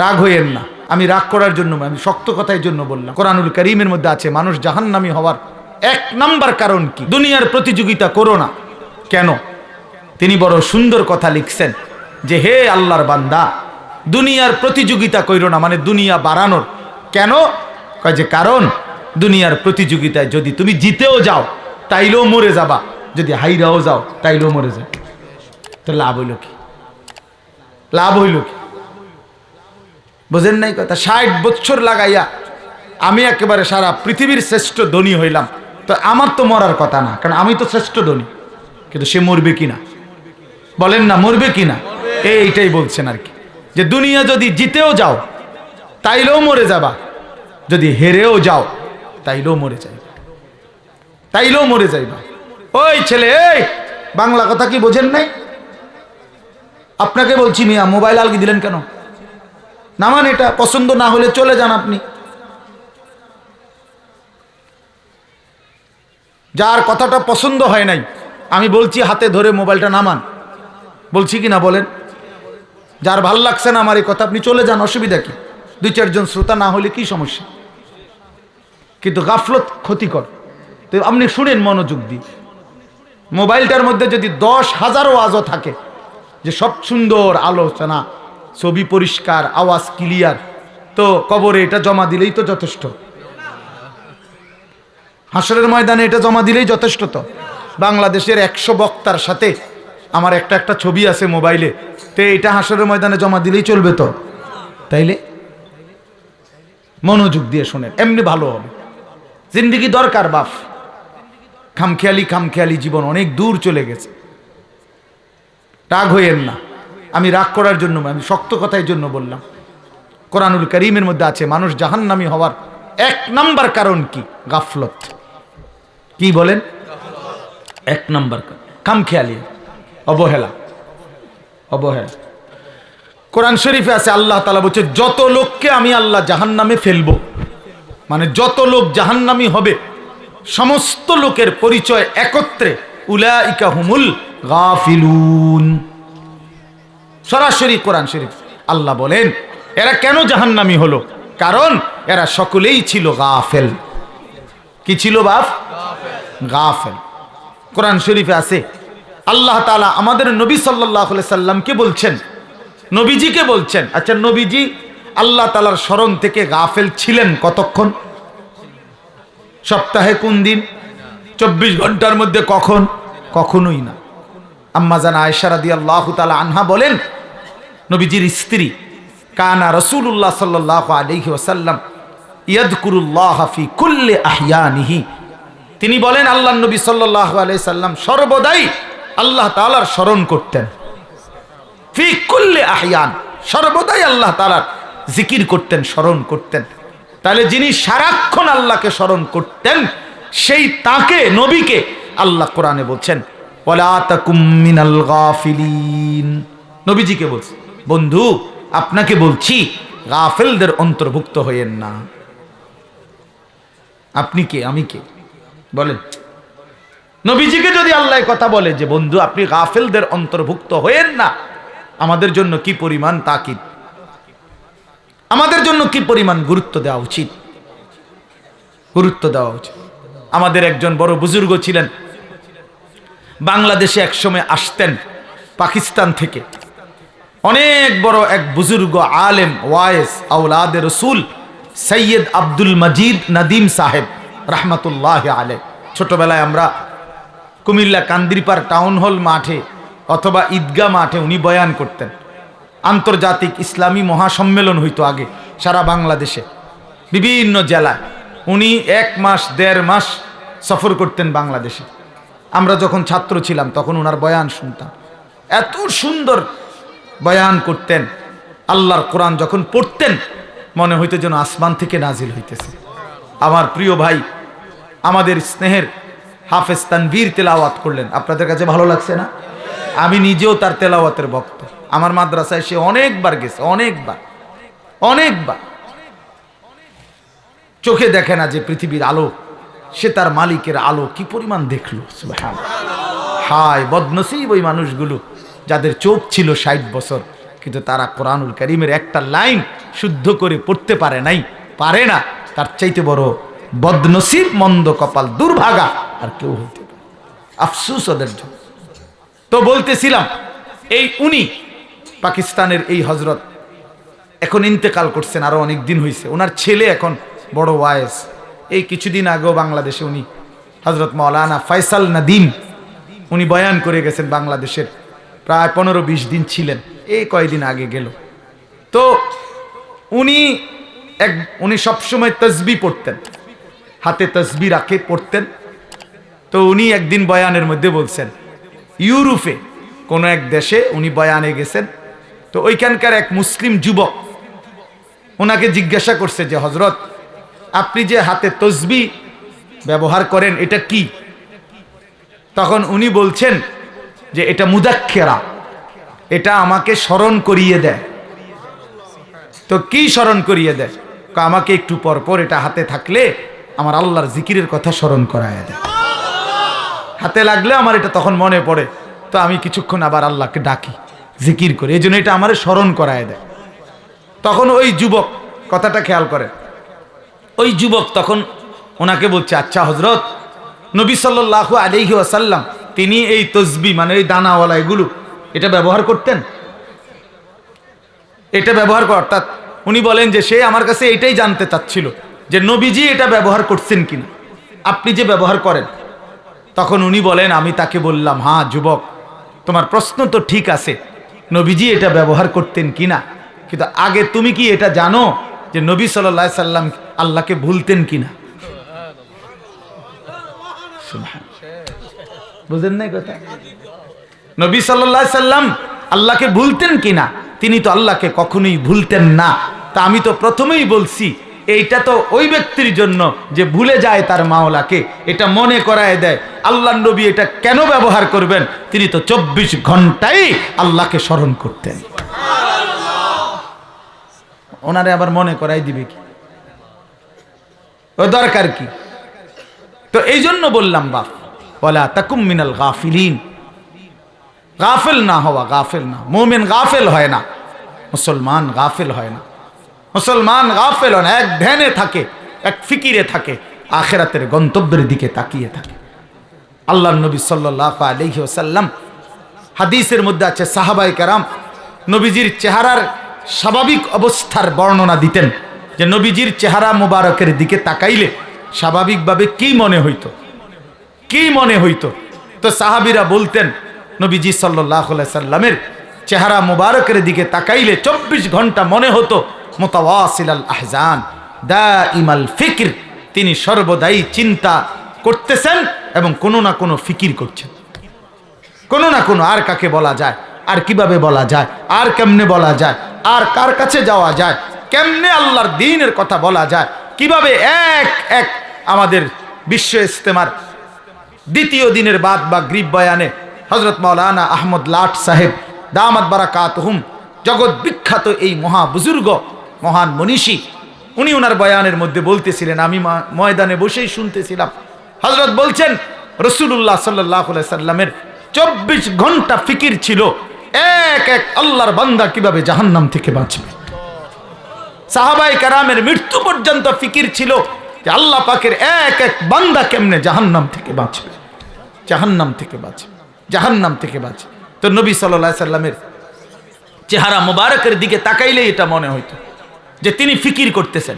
রাগ হইয়েন না। আমি রাগ করার জন্য আমি শক্ত কথার জন্য বললাম। কোরআনুল করিমের মধ্যে আছে, মানুষ জাহান্নামী হওয়ার এক নাম্বার কারণ কি? দুনিয়ার প্রতিযোগিতা করো না। কেন? তিনি বড় সুন্দর কথা লিখছেন যে, হে আল্লাহর বান্দা, দুনিয়ার প্রতিযোগিতা কইরো না মানে দুনিয়া বাড়ানোর। কেন? কয় যে, কারণ দুনিয়ার প্রতিযোগিতায় যদি তুমি জিতেও যাও, তাইলেও মরে যাবা। যদি হাইরাও যাও, তাইলেও মরে যাও তো লাভ হইল কি? লাভ হইল কি? বোঝেন নাই কথা? ষাট বছর লাগাইয়া আমি একেবারে সারা পৃথিবীর শ্রেষ্ঠ ধনী হইলাম। তো আমার তো মরার কথা না, কারণ আমি তো শ্রেষ্ঠ ধনী। কিন্তু সে মরবে কি না বলেন না, মরবে কি না এই এইটাই বলছেন আর কি। যে দুনিয়া যদি জিতেও যাও, তাইলেও মরে যাবা। যদি হেরেও যাও, তাইলেও মরে যাইবা। তাইলেও মরে যাইবা। ওই ছেলে, এই, বাংলা কথা কি বোঝেন নাই? আপনাকে বলছি মিয়া, মোবাইল আলগি দিলেন কেন? নামান এটা, পছন্দ না হলে চলে যান আপনি। যার কথাটা পছন্দ হয় নাই, আমি বলছি হাতে ধরে মোবাইলটা নামান। বলছি কি না বলেন? যার ভালো লাগছে না আমার এই কথা, আপনি চলে যান, অসুবিধা কি? দুই চারজন শ্রোতা না হলে কি সমস্যা? কিন্তু গাফলত ক্ষতিকর। তো আপনি শুনেন মনোযোগ দিয়ে। মোবাইলটার মধ্যে যদি দশ হাজারও আজও থাকে, যে সব সুন্দর আলোচনা ছবি পরিষ্কার, আওয়াজ ক্লিয়ার তো কবরে এটা জমা দিলেই তো যথেষ্ট। হাসরের ময়দানে এটা জমা দিলেই যথেষ্ট তো। বাংলাদেশের একশো বক্তার সাথে আমার একটা একটা ছবি আছে মোবাইলে। তো এটা হাসরের ময়দানে জমা দিলেই চলবে তো। তাইলে? মনোযোগ দিয়ে শোনেন, এমনি ভালো হবে। জিন্দিগি দরকার বাপ খামখেয়ালি খামখেয়ালি জীবন অনেক দূর চলে গেছে। রাগ হইয়েন না। আমি রাগ করার জন্য, আমি শক্ত কথার জন্য বললাম। কোরআনুল করিমের মধ্যে আছে, মানুষ জাহান্নামী হওয়ার এক নাম্বার কারণ কি? গাফলত। কি বলেন? এক নাম্বার। খামখেয়ালি, অবহেলা। অবহেলা। কোরআন শরীফে আছে, আল্লাহ তালা বলছে, যত লোককে আমি আল্লাহ জাহান্নামে ফেলব মানে যত লোক জাহান্নামী হবে, সমস্ত লোকের পরিচয় একত্রে উলাইকা হুমুল গাফিলুন। সরাসরি কোরআন শরীফ। আল্লাহ বলেন, এরা কেন জাহান্নামী হলো? কারণ এরা সকলেই ছিল গাফেল। কি ছিল বাপ? গাফেল। কোরআন শরীফে আছে, আল্লাহ তালা আমাদের নবী সাল্লাহ সাল্লামকে বলছেন, নবীজিকে বলছেন আচ্ছা নবীজি আল্লাহ তালার স্মরণ থেকে গাফেল ছিলেন কতক্ষণ? সপ্তাহে কোন দিন? চব্বিশ ঘণ্টার মধ্যে কখন? কখনোই না। আম্মা জানা আয়সারাদি আল্লাহ তালা আনহা বলেন নবীজির স্ত্রী, কানা রসুল্লাহ সাল্লাহ আলহি ওসাল্লাম কুল্লে আহিয়ানিহি। তিনি বলেন, আল্লাহ নবী সাল্লাহ আলাই সাল্লাম সর্বদাই আল্লাহ তালার স্মরণ করতেন। ফি কুল্লে আহিয়ান, সর্বদাই আল্লাহ তালার জিকির করতেন, স্মরণ করতেন। তাহলে যিনি সারাক্ষণ আল্লাহকে স্মরণ করতেন, সেই তাকে, নবীকে আল্লাহ কোরআনে বলছেন, ওয়ালা তাকুম মিনাল গাফিলিন। নবীজিকে বলছে বন্ধু, আপনাকে বলছি, গাফেলদের অন্তর্ভুক্ত হইয়েন না। আপনি কে? আমি কে? বলেন। নবীজিকে যদি আল্লাহ কথা বলে যে, বন্ধু, আপনি গাফেলদের অন্তর্ভুক্ত হয়েন না, আমাদের জন্য কি পরিমাণ তাকিদ? আমাদের জন্য কি পরিমাণ গুরুত্ব দেওয়া উচিত? গুরুত্ব দেওয়া উচিত। আমাদের একজন বড় বুজুর্গ ছিলেন। বাংলাদেশে একসময় আসতেন পাকিস্তান থেকে। অনেক বড় এক বুজুর্গ আলেম, ওয়ায়েস আউলাদ রসুল, সৈয়দ আব্দুল মজিদ নদীম সাহেব, রহমতুল্লাহ আলে ছোটবেলায় আমরা কুমিল্লা কান্দিরপার টাউন হল মাঠে অথবা ঈদগাহ মাঠে উনি বয়ান করতেন। আন্তর্জাতিক ইসলামী মহাসম্মেলন হইতো আগে সারা বাংলাদেশে। বিভিন্ন জেলায় উনি এক মাস, দেড় মাস সফর করতেন বাংলাদেশে। আমরা যখন ছাত্র ছিলাম তখন ওনার বয়ান শুনতাম। এত সুন্দর বয়ান করতেন, আল্লাহর কোরআন যখন পড়তেন, মনে হইতে যেন আসমান থেকে নাজিল হইতেছে। আমার প্রিয় ভাই, আমাদের স্নেহের হাফেজ তানভীর তেলাওয়াত করলেন। আপনাদের কাছে ভালো লাগছে না? আমি নিজেও তার তেলাওয়াতের ভক্ত। আমার মাদ্রাসায় সে অনেকবার গেছে, অনেকবার অনেকবার। চোখে দেখে না যে পৃথিবীর আলো, সে তার মালিকের আলো কি পরিমাণ দেখল। হায়, বদনসিব ওই মানুষগুলো। যাদের চোখ ছিল ষাট বছর, কিন্তু তারা কোরআনুল করিমের একটা লাইন শুদ্ধ করে পড়তে পারে নাই, পারে না। তার চাইতে বড় বদনসিব মন্দ কপাল দুর্ভাগা আর কেউ হইতে আফসুস ওদের তো বলতেছিলাম, এই উনি পাকিস্তানের এই হজরত এখন ইন্তেকাল করছেন, আরও অনেক দিন হয়েছে ওনার ছেলে এখন বড় ওয়ায়েস এই কিছুদিন আগেও বাংলাদেশে উনি হজরত মৌলানা ফয়সাল নাদিম, উনি বয়ান করে গেছেন বাংলাদেশের প্রায় পনেরো বিশ দিন ছিলেন। এই কয়দিন আগে গেল। তো উনি এক, উনি সবসময় তসবি পড়তেন। হাতে তসবি রাখে, পড়তেন। তো উনি একদিন বয়ানের মধ্যে বলছেন, ইউরোপে কোনো এক দেশে উনি বয়ানে গেছেন। তো ওইখানকার এক মুসলিম যুবক ওনাকে জিজ্ঞাসা করছে যে হজরত আপনি যে হাতে তসবি ব্যবহার করেন, এটা কি? তখন উনি বলছেন যে এটা মুদাক্ষেরা এটা আমাকে স্মরণ করিয়ে দেয়। তো কি স্মরণ করিয়ে দেয়? আমাকে একটু পর পর এটা হাতে থাকলে আমার আল্লাহর জিকিরের কথা স্মরণ করায় দেয়। হাতে লাগলে আমার এটা তখন মনে পড়ে। তো আমি কিছুক্ষণ আবার আল্লাহকে ডাকি, জিকির করি। এই জন্য এটা আমার স্মরণ করায় দেয়। তখন ওই যুবক, কথাটা খেয়াল করে ওই যুবক তখন ওনাকে বলছে আচ্ছা হজরত নবী সাল্লাহ আলহি আসাল্লাম তিনি এই তসবি মানে এই দানাওয়ালা এগুলো, এটা ব্যবহার করতেন? এটা ব্যবহার কর, অর্থাৎ উনি বলেন যে সে আমার কাছে এটাই জানতে চাচ্ছিল, যে নবীজি এটা ব্যবহার করছেন কিনা। আপনি যে ব্যবহার করেন, তখন উনি বলেন, আমি তাকে বললাম হ্যাঁ যুবক, তোমার প্রশ্ন তো ঠিক আছে, নবীজি এটা ব্যবহার করতেন কিনা? কিন্তু আগে তুমি কি এটা জানো, যে নবী সাল্লাহ সাল্লাম আল্লাহকে ভুলতেন কিনা। বুঝেন নাই কথা? নবী সাল্লাহ সাল্লাম আল্লাহকে ভুলতেন কিনা? তিনি তো আল্লাহকে কখনোই ভুলতেন না। তা আমি তো প্রথমেই বলছি, এইটা তো ওই ব্যক্তির জন্য যে ভুলে যায় তার মাওলাকে, এটা মনে করায় দেয়। আল্লাহ নবী এটা কেন ব্যবহার করবেন? তিনি তো চব্বিশ ঘন্টাই আল্লাহকে স্মরণ করতেন। ওনারে আবার মনে করাই দিবে কি? ও দরকার কি? তো এই জন্য বললাম, বাপ বলা তাকুম মিনাল গাফিলিন। গাফেল না হওয়া, গাফেল না। মোমেন গাফেল হয় না। মুসলমান গাফেল হয় না। মুসলমান গাফেল হয় না। এক ধ্যানে থাকে, এক ফিকিরে থাকে, আখেরাতের গন্তব্যের দিকে তাকিয়ে থাকে। আল্লাহ নবী সাল্লাহ আলহি ওসাল্লাম হাদিসের মধ্যে আছে সাহাবাই কারাম নবীজির চেহারার স্বাভাবিক অবস্থার বর্ণনা দিতেন যে, নবীজির চেহারা মোবারকের দিকে তাকাইলে স্বাভাবিকভাবে কি মনে হইতো? কি মনে হইতো? তো সাহাবিরা বলতেন, নবীজি সাল্লাহ সাল্লামের চেহারা মুবারকের দিকে তাকাইলে চব্বিশ ঘণ্টা মনে হতো মোতাওয়াসিল আহজান দা ইমাল ফিকির। তিনি সর্বদাই চিন্তা করতেছেন এবং কোনো না কোনো ফিকির করছেন। কোনো না কোনো আর কাকে বলা যায়, আর কীভাবে বলা যায়, আর কেমনে বলা যায়, আর কার কাছে যাওয়া যায়, কেমনে আল্লাহর দিনের কথা বলা যায়, কীভাবে এক এক আমাদের বিশ্ব ইস্তেমার দ্বিতীয় দিনের বাদ বা গ্রিব বয়ানে হজরত মৌলানা আহমদ লাট সাহেব, দামাত বারাকাত হুম জগৎ বিখ্যাত এই মহা বুজুর্গ মহান মনীষী, উনি ওনার বয়ানের মধ্যে বলতেছিলেন, আমি ময়দানে বসেই শুনতেছিলাম। হজরত বলছেন রসুল্লাহ সাল্লাহ সাল্লামের চব্বিশ ঘণ্টা ফিকির ছিল, এক এক আল্লাহর বান্দা কীভাবে জাহান্নাম থেকে বাঁচবে? সাহাবাই কারামের মৃত্যু পর্যন্ত ফিকির ছিল আল্লাহ পাকের এক এক বান্দা কেমনে জাহান্নাম থেকে বাঁচবে? জাহান্নাম থেকে বাঁচবে। জাহান্নাম থেকে বাঁচবে। তো নবী সাল্লা সাল্লামের চেহারা মোবারকের দিকে তাকাইলেই এটা মনে হইত যে তিনি ফিকির করতেছেন।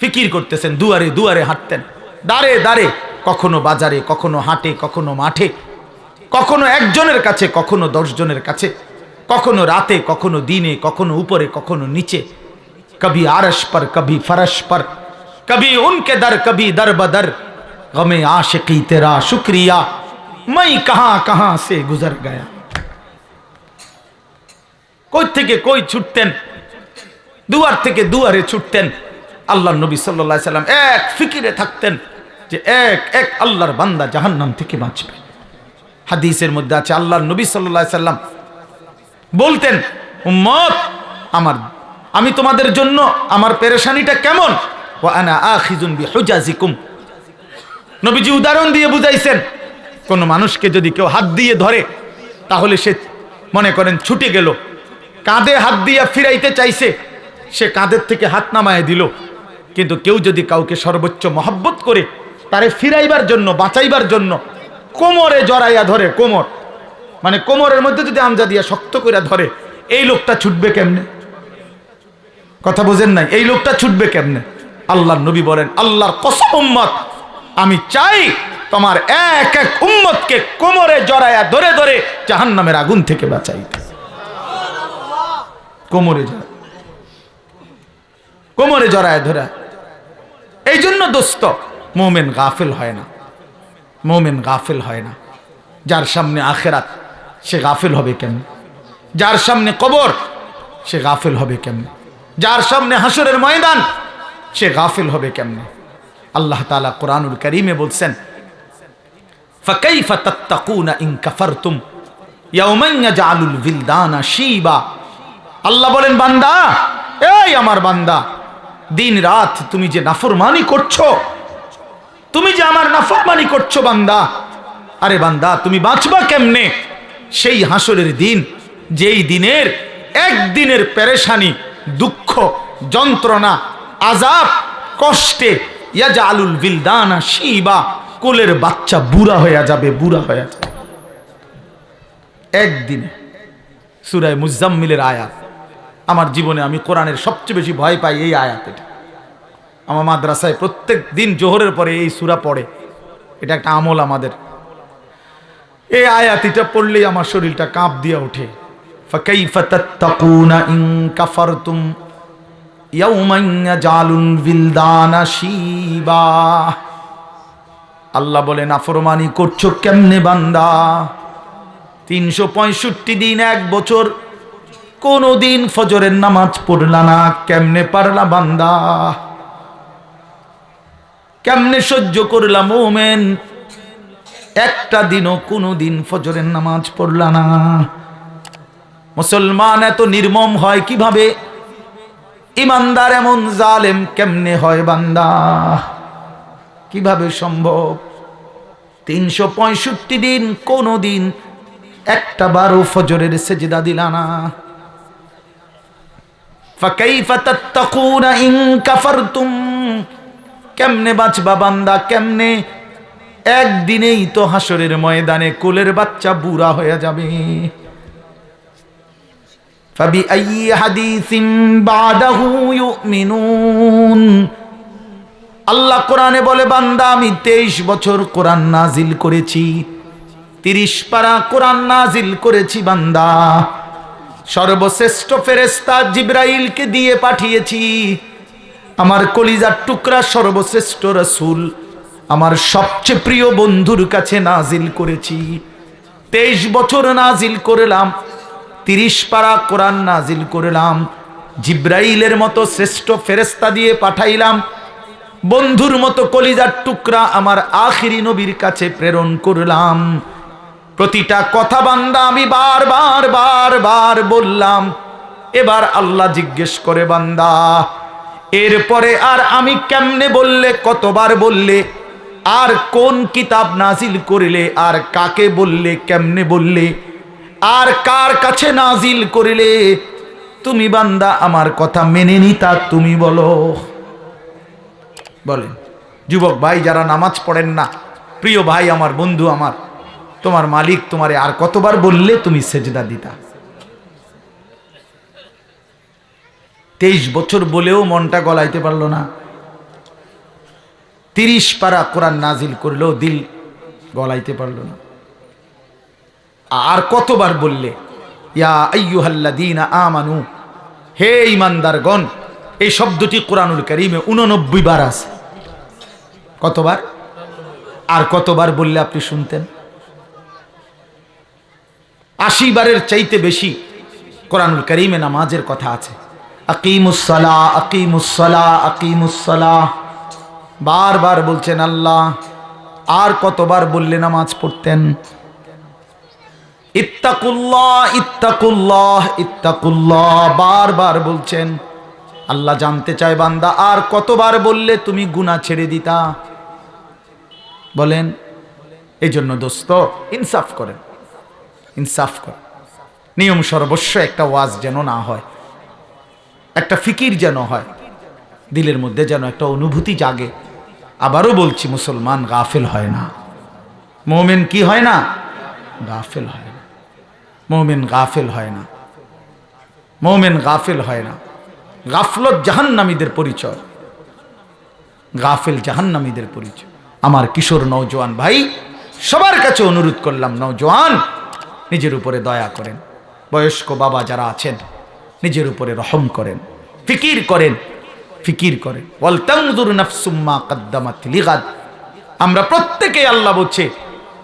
ফিকির করতেছেন, দুয়ারে দুয়ারে হাঁটতেন। দাঁড়ে দাঁড়ে কখনো বাজারে, কখনো হাঁটে, কখনো মাঠে, কখনো একজনের কাছে, কখনো দশজনের কাছে, কখনো রাতে, কখনো দিনে, কখনো উপরে, কখনো নিচে, কবি আরস পর, কবি ফরস পর کبھی ان کے در کبھی در গমে غم عاشقی تیرا شکریہ میں কাহা کہاں سے گزر گیا কই থেকে কই ছুটতেন? দুয়ার থেকে দুয়ারে ছুটতেন। আল্লাহ নবী সাল্লাহ সাল্লাম এক ফিকিরে থাকতেন যে এক এক আল্লাহর বান্দা জাহান্নাম থেকে বাঁচবে। হাদিসের মধ্যে আছে আল্লাহ নবী সাল্লাহ সাল্লাম বলতেন মত আমার, আমি তোমাদের জন্য আমার পেরেশানিটা কেমন? নবীজি উদাহরণ দিয়ে বুঝাইছেন, কোন মানুষকে যদি কেউ হাত দিয়ে ধরে, তাহলে সে মনে করেন ছুটে গেল। কাঁধে হাত দিয়ে ফিরাইতে চাইছে, সে কাঁধের থেকে হাত নামায় দিল। কিন্তু কেউ যদি কাউকে সর্বোচ্চ মহব্বত করে, তারে ফিরাইবার জন্য, বাঁচাইবার জন্য, কোমরে জড়াইয়া ধরে, কোমর। মানে কোমরের মধ্যে যদি আমজা দিয়া শক্ত করে ধরে, এই লোকটা ছুটবে কেমনে? কথা বোঝেন নাই, এই লোকটা ছুটবে কেমনে? আল্লাহর নবী বলেন, আল্লাহর কসম উম্মত, আমি চাই তোমার এক এক উম্মতকে কোমরে জড়ায়া ধরে ধরে জাহান্নামের আগুন থেকে বাঁচাইতে কোমরে জড়া কোমরে জড়ায় ধরা। এই জন্য দোস্ত, মোমেন গাফিল হয় না। মোমেন গাফিল হয় না। যার সামনে আখেরাত, সে গাফিল হবে কেমন? যার সামনে কবর, সে গাফিল হবে কেমনে? যার সামনে হাসরের ময়দান সে গাফিল হবে কেমনে আল্লাহ তাআলা কোরআনুল করিমে বলছেন فكيف تتقون إن كفرتم يوما يجعل الولدان شيبا আল্লাহ বলেন বান্দা এই আমার বান্দা দিন রাত তুমি যে নাফরমানি করছো তুমি যে আমার নাফরমানি করছো বান্দা আরে বান্দা তুমি বাঁচবা কেমনে সেই হাসরের দিন যেই দিনের একদিনের পেরেশানি দুঃখ যন্ত্রণা আজাব কষ্টে ইয়াজা আলুল বিলদানা শিবা, কোলের বাচ্চা বুড়া হয়ে যাবে, বুড়া হয়ে যাবে। একদিন সুরায় মুজাম্মিলের আয়াত, আমার জীবনে আমি কোরআনের সবচেয়ে বেশি ভয় পাই এই আয়াত এটা। আমার মাদ্রাসায় প্রত্যেক দিন জোহরের পরে এই সুরা পড়ে, এটা একটা আমল আমাদের। এই আয়াত এটা পড়লেই আমার শরীরটা কাঁপ দিয়ে ওঠে। ফাকাইফা তাত্তাকুনা ইন কাফারতুম আল্লাহ বলে নাফরমানি করছ কেমনে বান্দা? তিনশো পঁয়ষট্টি দিন, এক বছর। কোনো দিন ফজরের নামাজ পড়লা না, কেমনে পারলা বান্দা? কেমনে সহ্য করলাম ওমেন একটা দিনও কোনো দিন ফজরের নামাজ পড়লা না। মুসলমান এত নির্মম হয় কীভাবে? ইমানদার এমন জালেম কেমনে হয় বান্দা? কীভাবে সম্ভব? তিনশো পঁয়ষট্টি দিন কোনো দিন একটা বারো ফজরের সেজেদা দিলা না। কেমনে বাঁচবা বান্দা, কেমনে? একদিনেই তো হাসরের ময়দানে কোলের বাচ্চা বুড়া হয়ে যাবে। فبأي حديث بعده يؤمنون আল্লাহ কোরআনে বলে বান্দা আমি তেইশ বছর কোরআন নাজিল করেছি তিরিশ পারা কোরআন নাজিল করেছি বান্দা সর্বশ্রেষ্ঠ ফেরেস্তা জিব্রাইলকে দিয়ে পাঠিয়েছি আমার কলিজার টুকরা সর্বশ্রেষ্ঠ রসুল আমার সবচেয়ে প্রিয় বন্ধুর কাছে নাজিল করেছি তেইশ বছর নাজিল করলাম তিরিশ পারা কোরআন নাজিল করলাম, জিব্রাইলের মতো শ্রেষ্ঠ ফেরেস্তা দিয়ে পাঠাইলাম, বন্ধুর মতো কলিজার টুকরা আমার আখিরি নবীর কাছে প্রেরণ করলাম। প্রতিটা কথা বান্দা আমি বারবার বারবার বললাম, এবার আল্লাহ জিজ্ঞেস করে, বান্দা, এরপরে আর আমি কেমনে বললে, কতবার বললে, আর কোন কিতাব নাজিল করলে, আর কাকে বললে, কেমনে বললে? আর কার কাছে নাজিল করিলে? তুমি বান্দা, আমার কথা মেনে নিতা, তুমি বলো। বলেন, যুবক ভাই, যারা নামাজ পড়েন না, প্রিয় ভাই আমার, বন্ধু আমার, তোমার মালিক তোমারে আর কতবার বললে তুমি সেজদা দিতা? তেইশ বছর বলেও মনটা গলাইতে পারল না। তিরিশ পারা কোরআন নাজিল করলেও দিল গলাইতে পারল না। আর কতবার বললে, ইয়া আইয়ুহাল্লাযীনা আমানু, হে ইমানদারগণ এই শব্দটি কোরআনুল কারীমে 89 বার আছে। কতবার? আর কতবার বললে আপনি শুনতেন? আশি বারের চাইতে বেশি কোরআনুল করিমে নামাজের কথা আছে। আকিমুসলা আকিমুসলা আকিমুসলা বারবার বলছেন আল্লাহ, আর কতবার বললে নামাজ পড়তেন? ইত্তাকুল্লাহ ইত্তাকুল্লাহ ইত্তাকুল্লাহ, বারবার বলছেন। আল্লাহ জানতে চায় বান্দা, আর কতবার বললে তুমি গুনাহ ছেড়ে দিতা? বলেন এই জন্য দোস্ত, ইনসাফ করেন। ইনসাফ কর নিয়ম সর্বস্ব একটা ওয়াজ যেন না হয়। একটা ফিকির যেন হয়। দিলের মধ্যে যেন একটা অনুভূতি জাগে। আবারও বলছি, মুসলমান গাফেল হয় না। মোমেন কি হয় না? গাফেল হয় মোমেন গাফেল হয় না। মোমেন গাফেল হয় না। গাফলত জাহান্নামীদের পরিচয়। গাফেল জাহান্নামীদের পরিচয়। আমার কিশোর নৌজওয়ান ভাই, সবার কাছে অনুরোধ করলাম নৌজওয়ান নিজের উপরে দয়া করেন। বয়স্ক বাবা যারা আছেন, নিজের উপরে রহম করেন। ফিকির করেন ফিকির করেন। ওয়ালতাংদুর নাফসুম্মা কাদ্দামাত লিগাদ। আমরা প্রত্যেকে আল্লাহ বলছে,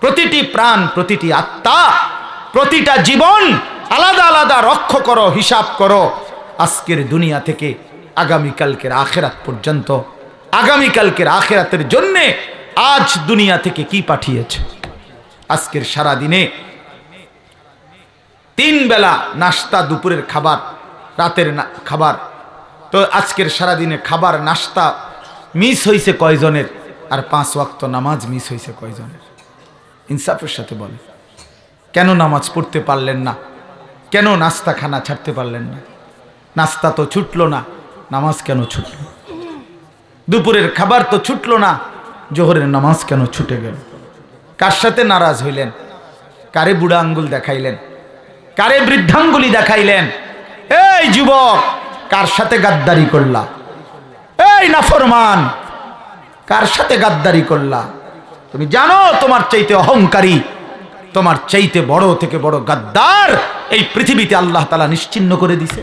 প্রতিটি প্রাণ, প্রতিটি আত্মা প্রতিটা জীবন আলাদা আলাদা রক্ষ করো, হিসাব করো। আজকের দুনিয়া থেকে আগামীকালকের আখেরাত পর্যন্ত, আগামীকালকের আখেরাতের জন্যে আজ দুনিয়া থেকে কি পাঠিয়েছে? আজকের সারা দিনে তিন বেলা নাস্তা, দুপুরের খাবার, রাতের খাবার। তো আজকের সারাদিনে খাবার, নাস্তা মিস হয়েছে কয়জনের? আর পাঁচ ওয়াক্ত নামাজ মিস হয়েছে কয়জনের? ইনসাফের সাথে বলে কেন নামাজ পড়তে পারলেন না? কেন নাস্তা খানা ছাড়তে পারলেন না? নাস্তা তো ছুটলো না, নামাজ কেন ছুটল? দুপুরের খাবার তো ছুটলো না, জোহরের নামাজ কেন ছুটে গেল? কার সাথে নারাজ হইলেন? কারে বুড়া আঙ্গুল দেখাইলেন? কারে বৃদ্ধাঙ্গুলি দেখাইলেন? এই যুবক, কার সাথে গাদ্দারি করলা? এই নাফরমান, কার সাথে গাদ্দারি করলা? তুমি জানো তোমার চাইতে অহংকারী তোমার চাইতে বড় থেকে বড় গাদ্দার এই পৃথিবীতে আল্লাহ তালা নিশ্চিন্ন করে দিছে।